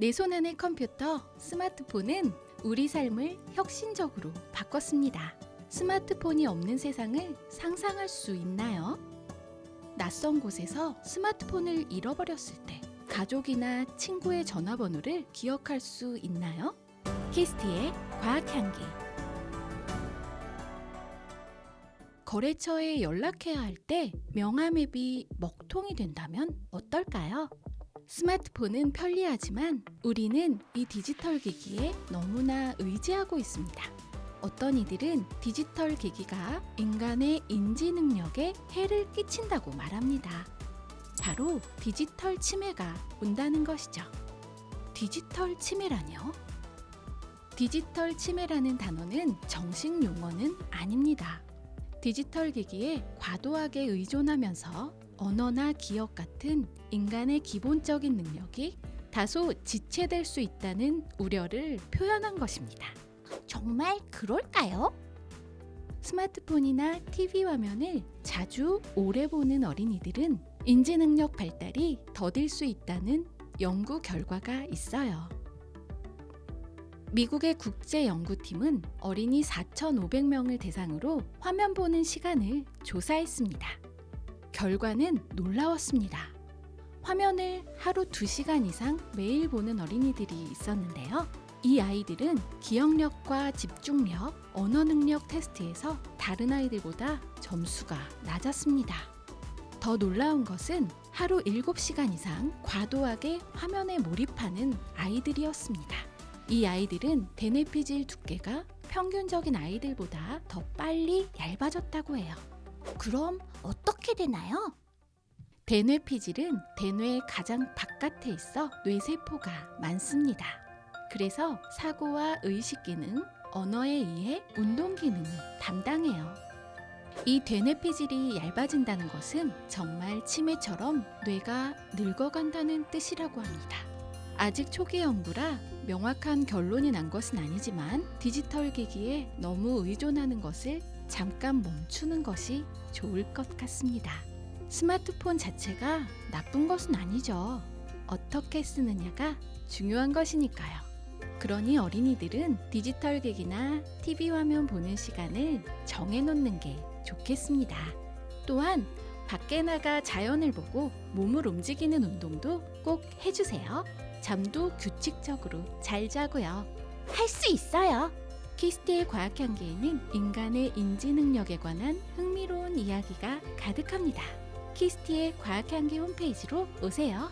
내 손 안의 컴퓨터, 스마트폰은 우리 삶을 혁신적으로 바꿨습니다. 스마트폰이 없는 세상을 상상할 수 있나요? 낯선 곳에서 스마트폰을 잃어버렸을 때 가족이나 친구의 전화번호를 기억할 수 있나요? 키스티의 과학향기 거래처에 연락해야 할 때 명함앱이 먹통이 된다면 어떨까요? 스마트폰은 편리하지만 우리는 이 디지털 기기에 너무나 의지하고 있습니다. 어떤 이들은 디지털 기기가 인간의 인지 능력에 해를 끼친다고 말합니다. 바로 디지털 치매가 온다는 것이죠. 디지털 치매라뇨? 디지털 치매라는 단어는 정식 용어는 아닙니다. 디지털 기기에 과도하게 의존하면서 언어나 기억 같은 인간의 기본적인 능력이 다소 지체될 수 있다는 우려를 표현한 것입니다. 정말 그럴까요? 스마트폰이나 TV 화면을 자주 오래 보는 어린이들은 인지 능력 발달이 더딜 수 있다는 연구 결과가 있어요. 미국의 국제 연구팀은 어린이 4,500명을 대상으로 화면 보는 시간을 조사했습니다. 결과는 놀라웠습니다. 화면을 하루 2시간 이상 매일 보는 어린이들이 있었는데요. 이 아이들은 기억력과 집중력, 언어 능력 테스트에서 다른 아이들보다 점수가 낮았습니다. 더 놀라운 것은 하루 7시간 이상 과도하게 화면에 몰입하는 아이들이었습니다. 이 아이들은 대뇌피질 두께가 평균적인 아이들보다 더 빨리 얇아졌다고 해요. 그럼 어떻게 되나요? 대뇌피질은 대뇌의 가장 바깥에 있어 뇌세포가 많습니다. 그래서 사고와 의식 기능, 언어에 의해 운동 기능을 담당해요. 이 대뇌피질이 얇아진다는 것은 정말 치매처럼 뇌가 늙어간다는 뜻이라고 합니다. 아직 초기 연구라 명확한 결론이 난 것은 아니지만 디지털 기기에 너무 의존하는 것을 잠깐 멈추는 것이 좋을 것 같습니다. 스마트폰 자체가 나쁜 것은 아니죠. 어떻게 쓰느냐가 중요한 것이니까요. 그러니 어린이들은 디지털 기기나 TV 화면 보는 시간을 정해놓는 게 좋겠습니다. 또한 밖에 나가 자연을 보고 몸을 움직이는 운동도 꼭 해주세요. 잠도 규칙적으로 잘 자고요. 할 수 있어요. 키스티의 과학 향기에는 인간의 인지 능력에 관한 흥미로운 이야기가 가득합니다. 키스티의 과학 향기 홈페이지로 오세요.